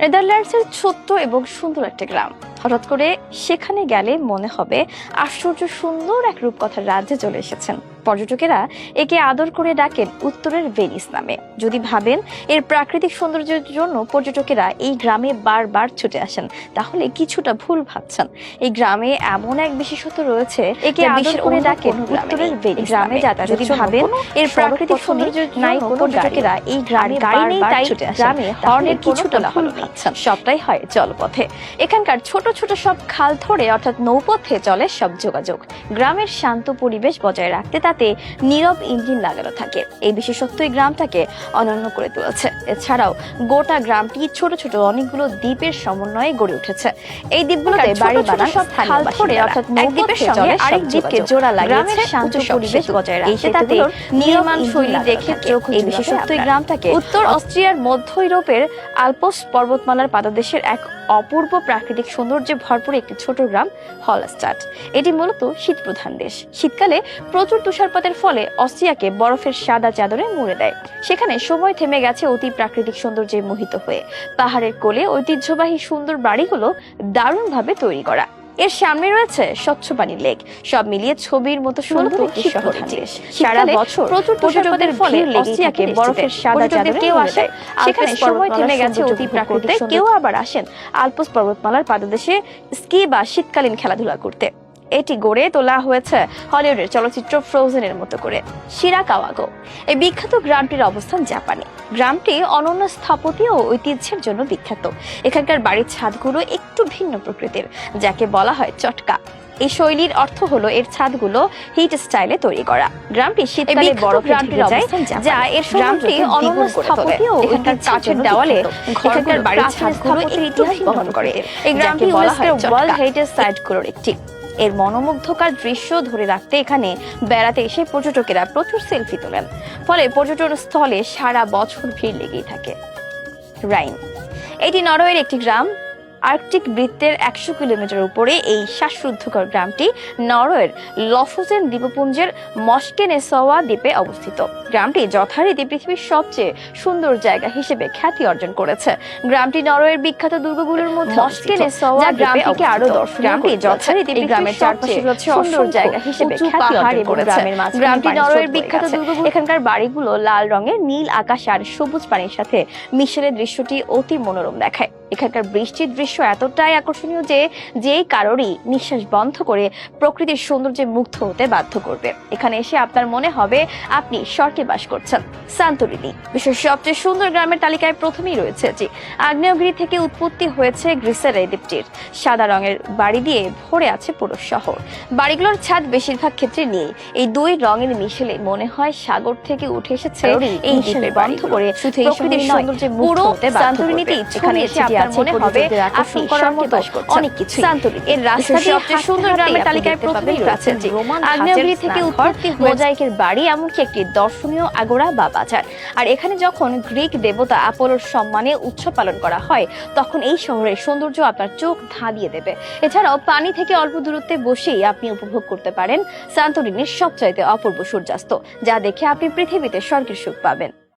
নেদারল্যান্ডসের ছোট্ট এবং সুন্দর একটা গ্রাম। হঠাৎ করে সেখানে গেলে মনে হবে আশ্চর্য সুন্দর এক রূপকথার রাজ্যে চলে এসেছেন। পর্যটকেরা একে আদর করে ডাকেন উত্তরের ভেনিস নামে। যদি ভাবেন এর প্রাকৃতিক সৌন্দর্যের জন্য পর্যটকেরা এই গ্রামে বারবার ছুটে আসেন তাহলে কিছুটা ভুল ভাবছেন। এই গ্রামে এমন এক বিশেষত্ব রয়েছে একে আদর করে ডাকেন উত্তরের। ভেনিস গ্রামে নামে। যাতায়াতের যদি ভাবেন এর প্রাকৃতিক সৌন্দর্যের নাই, জন্য পর্যটকেরা এই গ্রামে গাড়ি নেই, তাই ছুটে আসেন গ্রামে হর্নের কিছুটা ভুল ভাবছেন। সবটাই হয় জলপথে। এখানকার ছোট ছোট সব খাল ধরে অর্থাৎ নৌপথে চলে সব যোগাযোগ। গ্রামের শান্ত পরিবেশ বজায় রাখতে তাতে নীরব ইঞ্জিন লাগানো থাকে। এই বিশেষত্বই গ্রামটাকে অনন্য করে তুলেছে। এছাড়াও গোটা গ্রামটি ছোট ছোট অনেকগুলো দ্বীপের সমন্বয়ে গড়ে উঠেছে। এই দ্বীপগুলোতে বাড়ি বানান সব খাল ধরে অর্থাৎ এক দ্বীপের সঙ্গে আরেক দ্বীপকে জোড়া লাগিয়েছে শান্ত পরিবেশ বজায় রাখতে তাতে নির্মাণ শৈলী দেখে চোখ এই বিশেষত্বই গ্রামটাকে উত্তর অস্ট্রিয়ার মধ্য ইউরোপের আলপস পর্বতমালার পাদদেশের এক অপূর্ব প্রাকৃতিক সৌন্দর্যে ভরপুর একটি ছোট গ্রাম হলস্টাট এটি মূলত শীতপ্রধান দেশ। শীতকালে প্রচুর তুষারপাতের ফলে অস্ট্রিয়াকে বরফের সাদা চাদরে মুড়ে দেয়। সেখানে সময় থেমে গেছে অতি প্রাকৃতিক সৌন্দর্যে মোহিত হয়ে। পাহাড়ের কোলে ঐতিহ্যবাহী সুন্দর বাড়িগুলো দারুণভাবে তৈরি করা। এর সামনে রয়েছে স্বচ্ছ পানি লেক। সব মিলিয়ে ছবির মতো সুন্দর একটি শহর দেশ। সারা বছর প্রচুর পর্যটকদের ফলে অস্ট্রিয়াকে বরফের সাদা চাদরে কেউ আসে। সেখানে সময় থেমে গেছে অতি প্রাকৃতিক কেউ আবার আসেন। আলপস পর্বতমালার পাদদেশে স্কি বা শীতকালীন খেলাধুলা করতে। এটি গড়ে তোলা হয়েছে হলিউডের চলচ্চিত্র ফ্রোজেনের মতো করে শিরাকাওয়াগো। এই বিখ্যাত গ্রামটির অবস্থান জাপানে। গ্রামটি অনন্য স্থাপত্য ও ঐতিহ্যের জন্য বিখ্যাত। এখানকার বাড়ির ছাদগুলো একটু ভিন্ন প্রকৃতির যাকে বলা হয় চটকা। এই শৈলীর অর্থ হলো এর ছাদগুলো হিট স্টাইলে তৈরি করা। গ্রামটি শীতকালে বড় গ্রামটির অবস্থান যা এর গ্রামটি অনন্য ও এখানকার কাঠের দেওয়ালে। এখানকার বাড়ির ছাদগুলো ইতিহাস বহন করে। এই গ্রামটি ইউনেস্কোর ওয়ার্ল্ড। হেরিটেজ সাইটগুলোর একটি। এর মনোমুগ্ধকর দৃশ্য ধরে রাখতে এখানে বেড়াতে এসে পর্যটকেরা প্রচুর সেলফি তোলেন। ফলে পর্যটন স্থলে সারা বছর ভিড় লেগেই থাকে। রাইন, এটি নরওয়ের একটি গ্রাম। আর্কটিক বৃত্তের একশো কিলোমিটার উপরে এই শ্বাসরুদ্ধকর গ্রামটি নরওয়ের লফোজেন দ্বীপপুঞ্জের মস্কেনেসওয়া দ্বীপে অবস্থিত। গ্রামটি যথারীতি পৃথিবীর সবচেয়ে সুন্দর জায়গা হিসেবে খ্যাতি অর্জন করেছে। গ্রামটি নরওয়ের বিখ্যাত দুর্গগুলোর মধ্যে মস্কেনেসওয়া গ্রামটিকে আরও। দর্শনীয় গ্রামটি। যথারীতি গ্রামের চারপাশে সুন্দর জায়গা হিসেবে খ্যাতি অর্জন করেছে। গ্রামটি নরওয়ের বিখ্যাত দুর্গগুলো এখানকার বাড়িগুলো লাল রঙের নীল আকাশ আর সবুজ পানির সাথে মিশেলের দৃশ্যটি অতি মনোরম দেখায়। এখানকার বৃষ্টির দৃশ্য এতটাই আকর্ষণীয় যে যেই কারোরই নিঃশ্বাস বন্ধ করে প্রকৃতির সৌন্দর্যে মুগ্ধ হতে বাধ্য করবে। এখানে এসে আপনার মনে হবে আপনি স্বর্গে বাস করছেন। সান্তরিনি বিশ্বের সবচেয়ে সুন্দর গ্রামের তালিকায় প্রথমেই রয়েছে এটি। আগ্নেয়গিরি থেকে উৎপত্তি হয়েছে গ্রিসের এই দ্বীপটির। সাদা রঙের বাড়ি দিয়ে ভরে আছে পুরো শহর। বাড়িগুলোর ছাদ বেশিরভাগ ক্ষেত্রে নেই। এই দুই রঙের মিশেলে মনে হয় সাগর থেকে উঠে এসেছে এই দ্বীপের বন্ধ করে প্রকৃতির সৌন্দর্যে মুগ্ধ হতে বাধ্য করবে। এখানে এসে আপনার মনে হবে আছে আকর্ষণ বাস করছেন। অনেক। সান্তরিনি এর সবচেয়ে সুন্দর গ্রামের তালিকায় প্রথমেই রয়েছে যে আগ্নেয়গিরি থেকে উৎপত্তি মোজাইকের বাড়ি এমনকি একটি দর্শনীয় আগোড়া বা বাজার। আর এখানে যখন গ্রিক দেবতা আপোলোর সম্মানে উৎসব পালন করা হয় তখন এই শহরের সৌন্দর্য আপনার চোখ ধাঁধিয়ে দেবে। এছাড়াও পানি থেকে অল্প দূরত্বে বসেই আপনি উপভোগ করতে পারেন সান্তরিনীর সবচাইতে অপূর্ব সূর্যাস্ত যা দেখে আপনি পৃথিবীতে স্বর্গের সুখ পাবেন।